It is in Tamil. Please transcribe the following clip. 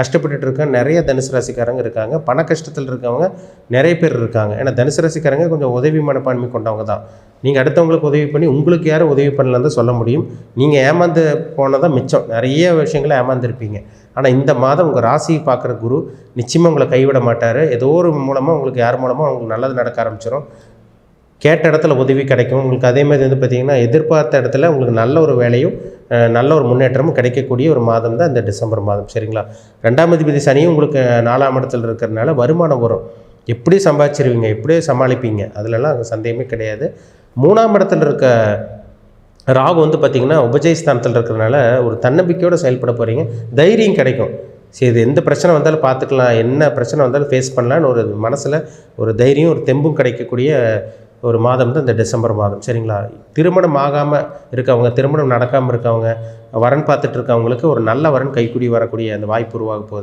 கஷ்டப்பட்டுட்டு இருக்க நிறைய தனுசு ராசிக்காரங்க இருக்காங்க. பண கஷ்டத்தில் இருக்கவங்க நிறைய பேர் இருக்காங்க. ஏன்னா தனுசு ராசிக்காரங்க கொஞ்சம் உதவி மனப்பான்மை கொண்டவங்க தான். நீங்கள் அடுத்தவங்களுக்கு உதவி பண்ணி உங்களுக்கு யாரும் உதவி பண்ணலன்னு தான் சொல்ல முடியும். நீங்கள் ஏமாந்து போனதான் மிச்சம். நிறைய விஷயங்களை ஏமாந்துருப்பீங்க. ஆனால் இந்த மாதம் உங்கள் ராசியை பார்க்குற குரு நிச்சயமாக உங்களை கைவிட மாட்டார். ஏதோ ஒரு மூலமாக உங்களுக்கு யார் மூலமாக உங்களுக்கு நல்லது நடக்க ஆரம்பிச்சிடும் கேட்ட இடத்துல உதவி கிடைக்கும். உங்களுக்கு அதே மாதிரி வந்து பார்த்திங்கன்னா எதிர்பார்த்த இடத்துல உங்களுக்கு நல்ல ஒரு வேலையும் நல்ல ஒரு முன்னேற்றமும் கிடைக்கக்கூடிய ஒரு மாதம் தான் இந்த டிசம்பர் மாதம். சரிங்களா? ரெண்டாம் அதிபதி சனியும் உங்களுக்கு நாலாம் இடத்துல இருக்கிறதுனால வருமானம் வரும். எப்படி சம்பாதிச்சிருவீங்க? எப்படியே சமாளிப்பீங்க? அதிலலாம் சந்தேகமே கிடையாது. மூணாம் இடத்துல இருக்க ராகு வந்து பார்த்திங்கன்னா உபஜயஸ்தானத்தில் இருக்கிறனால ஒரு தன்னம்பிக்கையோடு செயல்பட போகிறீங்க தைரியம் கிடைக்கும். சரி இது எந்த பிரச்சனை வந்தாலும் பார்த்துக்கலாம். என்ன பிரச்சனை வந்தாலும் ஃபேஸ் பண்ணலான்னு ஒரு மனசில் ஒரு தைரியம் ஒரு தெம்பும் கிடைக்கக்கூடிய ஒரு மாதம் தான் இந்த டிசம்பர் மாதம் சரிங்களா? திருமணம் ஆகாமல் இருக்கவங்க திருமணம் நடக்காமல் இருக்கவங்க வரன் பார்த்துட்டு இருக்கவங்களுக்கு ஒரு நல்ல வரன் கைக்குடி வரக்கூடிய அந்த வாய்ப்பு உருவாக போகுது.